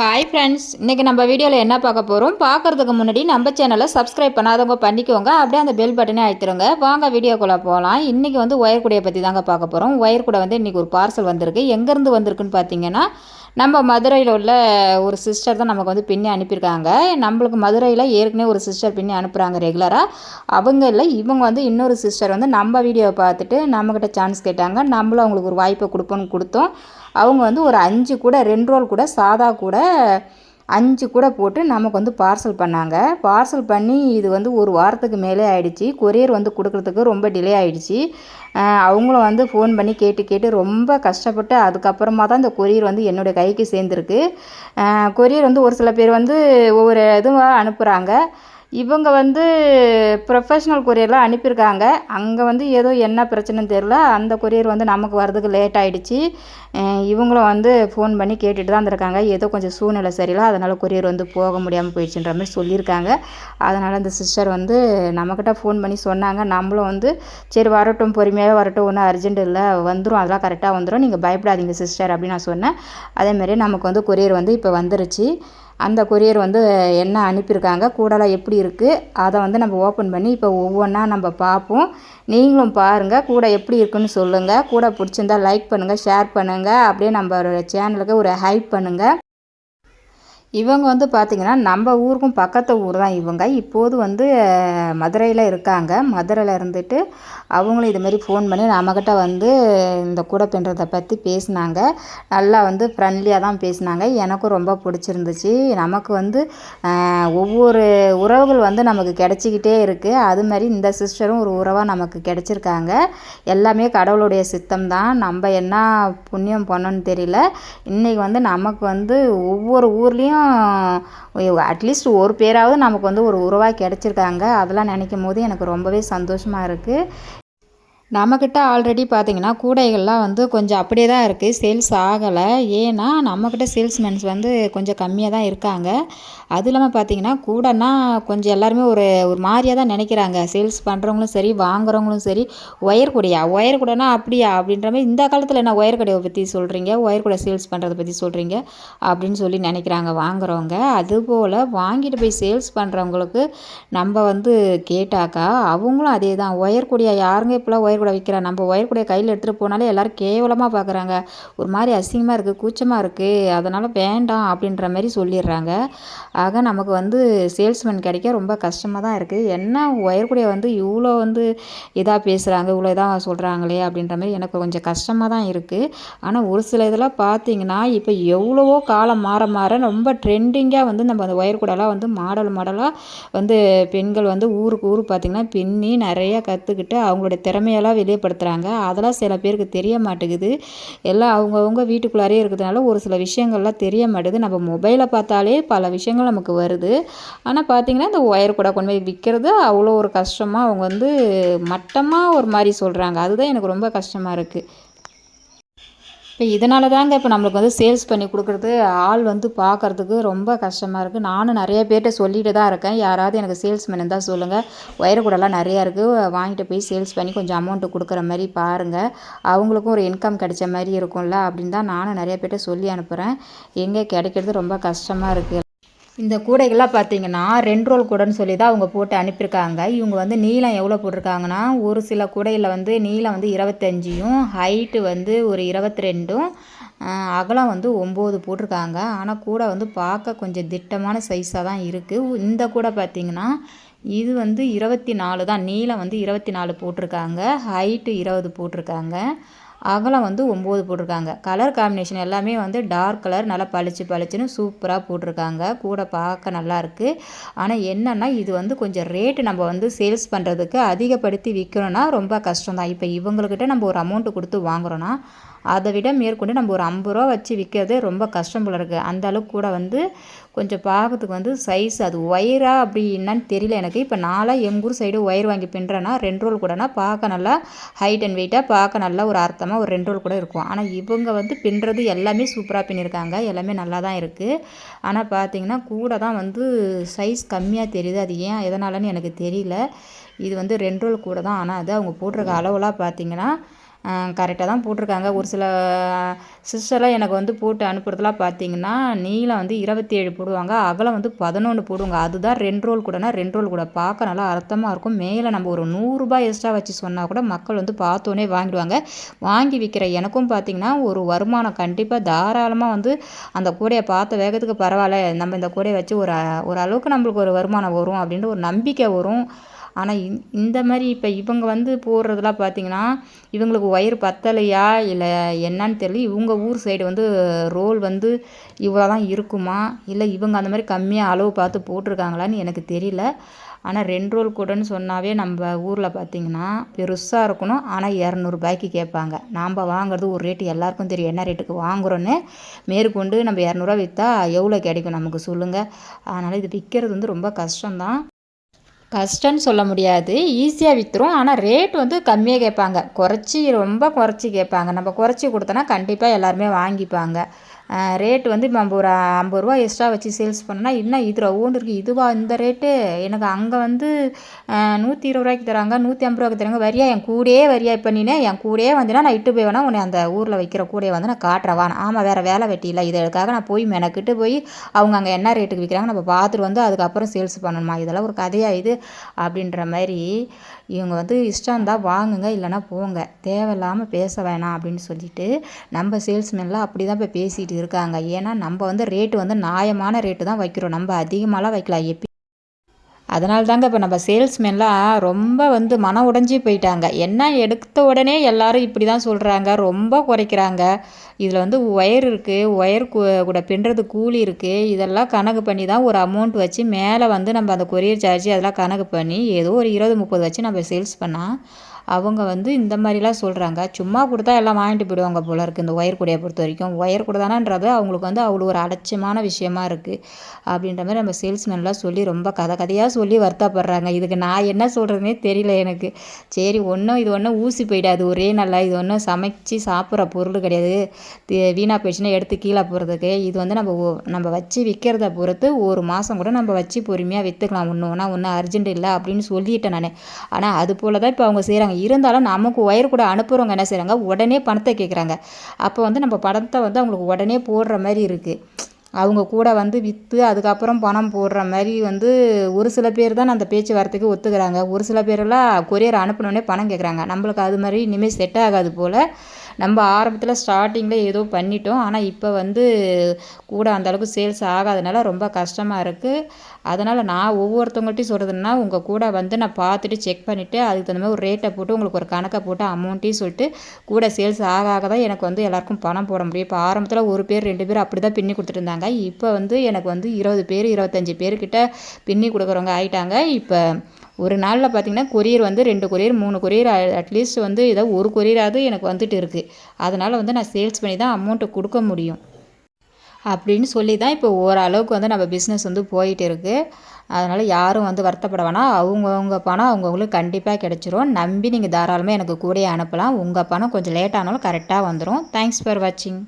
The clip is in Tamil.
ஹாய் ஃப்ரெண்ட்ஸ் இன்றைக்கி நம்ம வீடியோவில் என்ன பார்க்க போகிறோம் பார்க்குறதுக்கு முன்னாடி நம்ம சேனலை சப்ஸ்கிரைப் பண்ணாதவங்க பண்ணிக்கோங்க. அப்படியே அந்த பெல் பட்டனே அழுத்திடுங்க வாங்க வீடியோக்குள்ளே போகலாம் இன்றைக்கி வந்து ஒயர் கூடையை பற்றி தாங்க பார்க்க போகிறோம் ஒயர் கூடை வந்து இன்றைக்கி ஒரு பார்சல் வந்திருக்கு. எங்கேருந்து வந்திருக்குன்னு பார்த்தீங்கன்னா நம்ம மதுரையில் உள்ள ஒரு சிஸ்டர் தான் நமக்கு வந்து பின்னி அனுப்பியிருக்காங்க. நம்மளுக்கு மதுரையில் ஏற்கனவே ஒரு சிஸ்டர் பின்னி அனுப்புகிறாங்க ரெகுலராக அவங்க இல்லை இவங்க வந்து இன்னொரு சிஸ்டர் வந்து நம்ம வீடியோவை பார்த்துட்டு நம்மக்கிட்ட சான்ஸ் கேட்டாங்க. நம்மளும் அவங்களுக்கு ஒரு வாய்ப்பை கொடுப்போன்னு கொடுத்தோம். அவங்க வந்து ஒரு அஞ்சு கூட ரெண்டு ரோல் கூட சாதா கூட அஞ்சு கூட போட்டு நமக்கு வந்து பார்சல் பண்ணாங்க. பார்சல் பண்ணி இது வந்து ஒரு வாரத்துக்கு மேலே ஆயிடுச்சு. கொரியர் வந்து கொடுக்குறதுக்கு ரொம்ப டிலே ஆயிடுச்சு. அவங்களும் வந்து ஃபோன் பண்ணி கேட்டு கேட்டு ரொம்ப கஷ்டப்பட்டு அதுக்கப்புறமா தான் இந்த கொரியர் வந்து என்னுடைய கைக்கு சேர்ந்துருக்கு. கொரியர் வந்து ஒரு சில பேர் வந்து ஒவ்வொரு இதுவாக அனுப்புகிறாங்க இவங்க வந்து ப்ரொஃபஷ்னல் கொரியரில் அனுப்பியிருக்காங்க. அங்கே வந்து ஏதோ என்ன பிரச்சனைன்னு தெரில அந்த கொரியர் வந்து நமக்கு வரதுக்கு லேட் ஆகிடுச்சி இவங்களும் வந்து ஃபோன் பண்ணி கேட்டுட்டு தான் இருந்திருக்காங்க ஏதோ கொஞ்சம் சூழ்நிலை சரியில்லை. அதனால் கொரியர் வந்து போக முடியாமல் போயிடுச்சுன்ற மாதிரி சொல்லியிருக்காங்க. அதனால் அந்த சிஸ்டர் வந்து நம்மக்கிட்ட ஃபோன் பண்ணி சொன்னாங்க. நம்மளும் வந்து சரி வரட்டும் பொறுமையாக வரட்டும். ஒன்றும் அர்ஜென்ட் இல்லை. வந்துடும் அதெல்லாம் கரெக்டாக வந்துடும் நீங்கள் பயப்படாதீங்க சிஸ்டர் அப்படின்னு நான் சொன்னேன். அதேமாரி நமக்கு வந்து கொரியர் வந்து இப்போ வந்துருச்சு. அந்த கொரியர் வந்து என்ன அனுப்பியிருக்காங்க கூடலாம் எப்படி இருக்குது அதை வந்து நம்ம ஓப்பன் பண்ணி இப்போ ஒவ்வொன்றா நம்ம பார்ப்போம். நீங்களும் பாருங்கள் கூட எப்படி இருக்குன்னு சொல்லுங்கள் கூட பிடிச்சிருந்தா லைக் பண்ணுங்கள் ஷேர் பண்ணுங்கள் அப்படியே நம்ம சேனலுக்கு ஒரு ஹைப் பண்ணுங்கள் இவங்க வந்து பார்த்திங்கன்னா நம்ம ஊருக்கும் பக்கத்து ஊர் தான் இவங்க. இப்போது வந்து மதுரையில் இருக்காங்க. மதுரையில் இருந்துட்டு அவங்களும் இதுமாரி ஃபோன் பண்ணி நம்மக்கிட்ட வந்து இந்த கூடை பின்னுறதை பற்றி பேசினாங்க. நல்லா வந்து ஃப்ரெண்ட்லியாக தான் பேசினாங்க. எனக்கும் ரொம்ப பிடிச்சிருந்துச்சு. நமக்கு வந்து ஒவ்வொரு உறவுகள் வந்து நமக்கு கிடைச்சிக்கிட்டே இருக்குது அது மாதிரி இந்த சிஸ்டரும் ஒரு உறவாக நமக்கு கிடைச்சிருக்காங்க. எல்லாமே கடவுளுடைய சித்தம் தான். நம்ம என்ன புண்ணியம் பண்ணோன்னு தெரியல. இன்றைக்கி வந்து நமக்கு வந்து ஒவ்வொரு ஊர்லேயும் அட்லீஸ்ட் ஒரு பேராவது நமக்கு வந்து ஒரு உறவாக கிடச்சிருக்காங்க. அதெல்லாம் நினைக்கும் போது எனக்கு ரொம்பவே சந்தோஷமாக இருக்குது நம்மக்கிட்ட ஆல்ரெடி பார்த்திங்கன்னா கூடைகள்லாம் வந்து கொஞ்சம் அப்படியே தான் இருக்குது சேல்ஸ் ஆகலை. ஏன்னா நம்மக்கிட்ட சேல்ஸ்மென்ஸ் வந்து கொஞ்சம் கம்மியாக தான் இருக்காங்க. அது இல்லாமல் பார்த்தீங்கன்னா கூடைனா கொஞ்சம் எல்லாருமே ஒரு ஒரு மாதிரியாக தான் நினைக்கிறாங்க. சேல்ஸ் பண்ணுறவங்களும் சரி வாங்குறவங்களும் சரி ஒயர் கூடையா? ஒயர் கூடைனா அப்படியா? அப்படின்ற மாதிரி இந்த காலத்தில் என்ன ஒயர் கடையை பற்றி சொல்கிறீங்க ஒயர் கூடை சேல்ஸ் பண்ணுறதை பற்றி சொல்கிறீங்க அப்படின்னு சொல்லி நினைக்கிறாங்க வாங்குறவங்க. அதுபோல் வாங்கிட்டு போய் சேல்ஸ் பண்ணுறவங்களுக்கு நம்ம வந்து கேட்டாக்கா அவங்களும் அதே தான். ஒயர் கூடையா யாருங்க இப்போலாம் ஒயர் கூட விற்கிறா நம்ம ஒயர் கூட கையில் எடுத்துகிட்டு போனாலே எல்லோரும் கேவலமாக பார்க்குறாங்க ஒரு மாதிரி அசிங்கமாக இருக்குது கூச்சமாக இருக்குது அதனால் வேண்டாம் அப்படின்ற மாதிரி சொல்லிடுறாங்க. ஆக நமக்கு வந்து சேல்ஸ்மேன் கிடைக்க ரொம்ப கஷ்டமாக தான் இருக்குது என்ன ஒயர் கூட வந்து இவ்வளோ வந்து இதாக பேசுகிறாங்க இவ்வளோ இதாக சொல்கிறாங்களே அப்படின்ற மாதிரி எனக்கு கொஞ்சம் கஷ்டமாக தான் இருக்குது ஆனால் ஒரு சில இதெல்லாம் பார்த்தீங்கன்னா இப்போ எவ்வளவோ காலம் மாற மாற ரொம்ப ட்ரெண்டிங்காக வந்து நம்ம அந்த ஒயர் கூடலாம் வந்து மாடல் மாடலாக வந்து பெண்கள் வந்து ஊருக்கு ஊர் பார்த்திங்கன்னா பின்னி நிறையா கற்றுக்கிட்டு அவங்களுடைய திறமையெல்லாம் வெளியப்படுத்துகிறாங்க அதெல்லாம் சில பேருக்கு தெரிய மாட்டேங்குது. எல்லாம் அவங்கவுங்க வீட்டுக்குள்ளாரே இருக்கிறதுனால ஒரு சில விஷயங்கள்லாம் தெரிய மாட்டேங்குது. நம்ம மொபைலை பார்த்தாலே பல விஷயங்கள் நமக்கு வருது. ஆனால் பார்த்திங்கன்னா இந்த ஒயர் கூட கொண்டு போய் விற்கிறது அவ்வளோ ஒரு கஷ்டமாக அவங்க வந்து மட்டமாக ஒரு மாதிரி சொல்கிறாங்க அதுதான் எனக்கு ரொம்ப கஷ்டமாக இருக்குது இப்போ இதனால தாங்க இப்போ நம்மளுக்கு வந்து சேல்ஸ் பண்ணி கொடுக்குறது ஆள் வந்து பார்க்கறதுக்கு ரொம்ப கஷ்டமாக இருக்குது நானும் நிறைய பேர்கிட்ட சொல்லிட்டு தான் இருக்கேன். யாராவது எனக்கு சேல்ஸ்மேன் இருந்தால் சொல்லுங்கள் ஒயர் கூடலாம் நிறையா இருக்குது வாங்கிட்டு போய் சேல்ஸ் பண்ணி கொஞ்சம் அமௌண்ட்டு கொடுக்குற மாதிரி பாருங்கள் அவங்களுக்கும் ஒரு இன்கம் கிடைச்ச மாதிரி இருக்கும்ல அப்படின்னு தான் நானும் நிறைய பேர்கிட்ட சொல்லி அனுப்புகிறேன் எங்கே கிடைக்கிறது ரொம்ப கஷ்டமாக இருக்குது இந்த கூடைகள்லாம் பார்த்தீங்கன்னா ரெண்டு ரோல் கூடைன்னு சொல்லி தான் அவங்க போட்டு அனுப்பியிருக்காங்க. இவங்க வந்து நீளம் எவ்வளோ போட்டிருக்காங்கன்னா ஒரு சில கூடையில் வந்து நீளம் வந்து இருபத்தஞ்சியும் ஹைட்டு வந்து ஒரு இருபத்தி ரெண்டும் அகலம் வந்து ஒம்பது போட்டிருக்காங்க. ஆனால் கூடை வந்து பார்க்க கொஞ்சம் திட்டமான சைஸாக தான் இருக்குது இந்த கூடை பார்த்தீங்கன்னா இது வந்து இருபத்தி நாலு தான். நீளம் வந்து இருபத்தி நாலு போட்டிருக்காங்க ஹைட்டு இருபது போட்டிருக்காங்க. அகலம் வந்து ஒம்பது போட்டிருக்காங்க. கலர் காம்பினேஷன் எல்லாமே வந்து டார்க் கலர் நல்லா பளிச்சு பளிச்சுன்னு சூப்பராக போட்டிருக்காங்க. கூட பார்க்க நல்லாயிருக்கு ஆனால் என்னென்னா இது வந்து கொஞ்சம் ரேட்டு நம்ம வந்து சேல்ஸ் பண்ணுறதுக்கு அதிகப்படுத்தி விற்கணும்னா ரொம்ப கஷ்டம் தான் இப்போ இவங்கக்கிட்ட நம்ம ஒரு அமௌண்ட்டு கொடுத்து வாங்குறோன்னா அதை விட மேற்கொண்டு நம்ம ஒரு ஐம்பது ரூபா வச்சு விற்கிறது ரொம்ப கஷ்டம் போல இருக்குது அந்த அளவுக்கு கூட வந்து கொஞ்சம் பார்க்கறதுக்கு வந்து சைஸ் அது ஒயரா அப்படி என்னன்னு தெரியல எனக்கு. இப்போ நாளாக எங்கள் ஊர் சைடு ஒயர் வாங்கி பின்னுறேன்னா ரெண்டு ரோல் கூடனா பார்க்க நல்லா ஹைட் அண்ட் வெயிட்டாக பார்க்க நல்லா ஒரு அர்த்தமாக ஒரு ரெண்டு ரோல் கூட இருக்கும். ஆனால் இவங்க வந்து பின்னுறது எல்லாமே சூப்பராக பின்னிருக்காங்க. எல்லாமே நல்லா தான் இருக்குது ஆனால் பார்த்தீங்கன்னா கூட தான் வந்து சைஸ் கம்மியாக தெரியுது. அது ஏன் எதனாலன்னு எனக்கு தெரியல. இது வந்து ரெண்டு ரோல் கூட தான். ஆனால் அது அவங்க போட்டிருக்க அளவுலாம் பார்த்தீங்கன்னா கரெக்டாக தான் போட்டிருக்காங்க. ஒரு சில சிஸ்டர்லாம் எனக்கு வந்து போட்டு அனுப்புறதுலாம் பார்த்தீங்கன்னா நீளம் வந்து இருபத்தி ஏழு போடுவாங்க அகலம் வந்து பதினொன்று போடுவாங்க. அதுதான் ரெண்டு ரோல் கூடனா ரெண்டு ரோல் கூட பார்க்க நல்லா அர்த்தமாக இருக்கும். மேலே நம்ம ஒரு நூறுரூபா எக்ஸ்ட்ரா வச்சு சொன்னால் கூட மக்கள் வந்து பார்த்தோன்னே வாங்கிடுவாங்க. வாங்கி விற்கிற எனக்கும் பார்த்திங்கன்னா ஒரு வருமானம் கண்டிப்பாக தாராளமாக வந்து அந்த கூடையை பார்த்த வேகத்துக்கு பரவாயில்ல. நம்ம இந்த கூடையை வச்சு ஒரு ஒரு அளவுக்கு நம்மளுக்கு ஒரு வருமானம் வரும் அப்படின்ற ஒரு நம்பிக்கை வரும். ஆனால் இந் இந்த மாதிரி இப்போ இவங்க வந்து போடுறதெல்லாம் பார்த்தீங்கன்னா இவங்களுக்கு ஒயர் பத்தலையா இல்லை என்னன்னு தெரியல. இவங்க ஊர் சைடு வந்து ரோல் வந்து இவ்வளோ தான் இருக்குமா? இல்லை இவங்க அந்த மாதிரி கம்மியாக அளவு பார்த்து போட்டிருக்காங்களான்னு எனக்கு தெரியல. ஆனால் ரெண்டு ரோல் கூடன்னு சொன்னாவே நம்ம ஊரில் பார்த்திங்கன்னா பெருசாக இருக்கணும். ஆனால் இரநூறுபாய்க்கு கேட்பாங்க. நாம் வாங்குறது ஒரு ரேட்டு எல்லாருக்கும் தெரியும். என்ன ரேட்டுக்கு வாங்குகிறோன்னு மேற்கொண்டு நம்ம இரநூறுவா விற்றா எவ்வளோ கிடைக்கும் நமக்கு சொல்லுங்கள் அதனால் இது விற்கிறது வந்து ரொம்ப கஷ்டம்தான். கஷ்டம்னு சொல்ல முடியாது. ஈஸியாக விற்றுரும் ஆனால் ரேட் வந்து கம்மியாக கேட்பாங்க. குறைச்சி ரொம்ப குறைச்சி கேட்பாங்க. நம்ம குறைச்சி கொடுத்தோன்னா கண்டிப்பாக எல்லாருமே வாங்கிப்பாங்க. ரேட் வந்து இப்போ நம்ம ஒரு ஐம்பது ரூபா எக்ஸ்ட்ரா வச்சு சேல்ஸ் பண்ணால் இன்னும் இது ரவுண்டு இருக்குது இதுவா இந்த ரேட்டு எனக்கு அங்கே வந்து நூற்றி இருபது ரூபாய்க்கு தராங்க நூற்றி ஐம்பது ரூபாய்க்கு தராங்க. வரியா? என் கூடயே வரியா? இப்போ நீனே என் கூடயே வந்தேன்னா நான் இட்டு போய் வேணால் உன்னை அந்த ஊரில் வைக்கிற கூடையை வந்து நான் காட்டுறவா ஆமாம் வேறு வேலை வெட்டி இல்லை இதற்காக நான் போய் மெனக்கிட்டு போய் அவங்க அங்கே என்ன ரேட்டுக்கு விற்கிறாங்க நம்ம பார்த்துட்டு வந்து அதுக்கப்புறம் சேல்ஸ் பண்ணணுமா? இதெல்லாம் ஒரு கதையாக இது. அப்படின்ற மாதிரி இவங்க வந்து இஷ்டம் இருந்தால் வாங்குங்க இல்லைனா போங்க. தேவையில்லாமல் பேச வேணாம் அப்படின்னு சொல்லிட்டு நம்ம சேல்ஸ்மேன்லாம் அப்படி தான் இப்போ பேசிகிட்டு இருக்காங்க. ஏன்னா நம்ம வந்து ரேட்டு வந்து நியாயமான ரேட்டு தான் வைக்கிறோம். நம்ம அதிகமாகலாம் வைக்கலாம் எப்பி அதனால தாங்க இப்போ நம்ம சேல்ஸ்மேன்லாம் ரொம்ப வந்து மன உடஞ்சி போயிட்டாங்க. என்ன எடுத்த உடனே எல்லாரும் இப்படி தான் சொல்கிறாங்க ரொம்ப குறைக்கிறாங்க. இதில் வந்து ஒயர் இருக்குது ஒயர் கூட பின்னுறது கூலி இருக்குது இதெல்லாம் கணக்கு பண்ணி தான் ஒரு அமௌண்ட் வச்சு மேலே வந்து நம்ம அந்த கொரியர் சார்ஜ் அதெல்லாம் கணக்கு பண்ணி ஏதோ ஒரு இருபது முப்பது வச்சு நம்ம சேல்ஸ் பண்ணால் அவங்க வந்து இந்த மாதிரிலாம் சொல்கிறாங்க சும்மா கொடுத்தா எல்லாம் வாங்கிட்டு போயிடுவாங்க போல இருக்குது இந்த ஒயர் கூடையை பொறுத்த வரைக்கும். ஒயர் கூட தானன்றது அவங்களுக்கு வந்து அவ்வளோ ஒரு அலட்சியமான விஷயமா இருக்குது அப்படின்ற மாதிரி நம்ம சேல்ஸ்மேன்லாம் சொல்லி ரொம்ப கதை கதையாக சொல்லி வருத்தப்படுறாங்க. இதுக்கு நான் என்ன சொல்கிறதுனே தெரியல எனக்கு. சரி ஒன்றும் இது ஒன்றும் ஊசி போயிடாது. ஒரே நல்லா இது ஒன்றும் சமைச்சு சாப்பிட்ற பொருள் கிடையாது. வீணாக போயிடுச்சுன்னா எடுத்து கீழே போகிறதுக்கு இது வந்து நம்ம நம்ம வச்சு விற்கிறத பொறுத்து ஒரு மாதம் கூட நம்ம வச்சு பொறுமையாக விற்றுக்கலாம் ஒன்று ஒன்றா ஒன்றும் அர்ஜென்ட் இல்லை அப்படின்னு சொல்லிட்டேன் நான். ஆனால் அது போல் தான் இப்போ அவங்க செய்கிறாங்க இருந்தாலும் நமக்கு ஒயர் கூட அனுப்புகிறவங்க என்ன செய்கிறாங்க உடனே பணத்தை கேட்குறாங்க அப்போ வந்து நம்ம பணத்தை வந்து அவங்களுக்கு உடனே போடுற மாதிரி இருக்குது அவங்க கூட வந்து விற்று அதுக்கப்புறம் பணம் போடுற மாதிரி வந்து ஒரு சில பேர் தான் அந்த பேச்சு வார்த்தைக்கு ஒத்துக்கிறாங்க. ஒரு சில பேரெல்லாம் கொரியர் அனுப்பினோடனே பணம் கேட்குறாங்க நம்மளுக்கு அது மாதிரி இனிமேல் செட் ஆகாது போல் நம்ம ஆரம்பத்தில் ஸ்டார்டிங்கில் ஏதோ பண்ணிட்டோம். ஆனால் இப்போ வந்து கூட அந்தளவுக்கு சேல்ஸ் ஆகாதனால ரொம்ப கஷ்டமாக இருக்குது அதனால் நான் ஒவ்வொருத்தவங்கள்ட்டையும் சொல்கிறதுனா உங்கள் கூட வந்து நான் பார்த்துட்டு செக் பண்ணிவிட்டு அதுக்கு தகுந்த மாதிரி ஒரு ரேட்டை போட்டு உங்களுக்கு ஒரு கணக்கை போட்டு அமௌண்ட்டையும் சொல்லிட்டு கூட சேல்ஸ் ஆக ஆக தான் எனக்கு வந்து எல்லாருக்கும் பணம் போட முடியும். இப்போ ஆரம்பத்தில் ஒரு பேர் ரெண்டு பேர் அப்படி தான் பின்னி கொடுத்துட்டு இருந்தாங்க இப்போ வந்து எனக்கு வந்து இருபது பேர் இருபத்தஞ்சி பேர்கிட்ட பின்னி கொடுக்குறவங்க ஆகிட்டாங்க இப்போ ஒரு நாளில் பார்த்திங்கன்னா கொரியர் வந்து ரெண்டு கொரியர் மூணு கொரியர் அட்லீஸ்ட் வந்து ஏதோ ஒரு கொரியராவது எனக்கு வந்துட்டு இருக்குது அதனால் வந்து நான் சேல்ஸ் பண்ணி தான் அமௌண்ட்டை கொடுக்க முடியும். அப்படின்னு சொல்லி தான் இப்போ ஓரளவுக்கு வந்து நம்ம பிஸ்னஸ் வந்து போயிட்டு இருக்குது அதனால் யாரும் வந்து வருத்தப்பட வேணாம். அவங்கவுங்க பணம் அவங்கவுங்களுக்கு கண்டிப்பாக கிடச்சிரும். நம்பி நீங்கள் தாராளமாக எனக்கு கூடயே அனுப்பலாம். உங்கள் பணம் கொஞ்சம் லேட் ஆனாலும் கரெக்டாக வந்துடும் தேங்க்ஸ் ஃபார் வாட்சிங்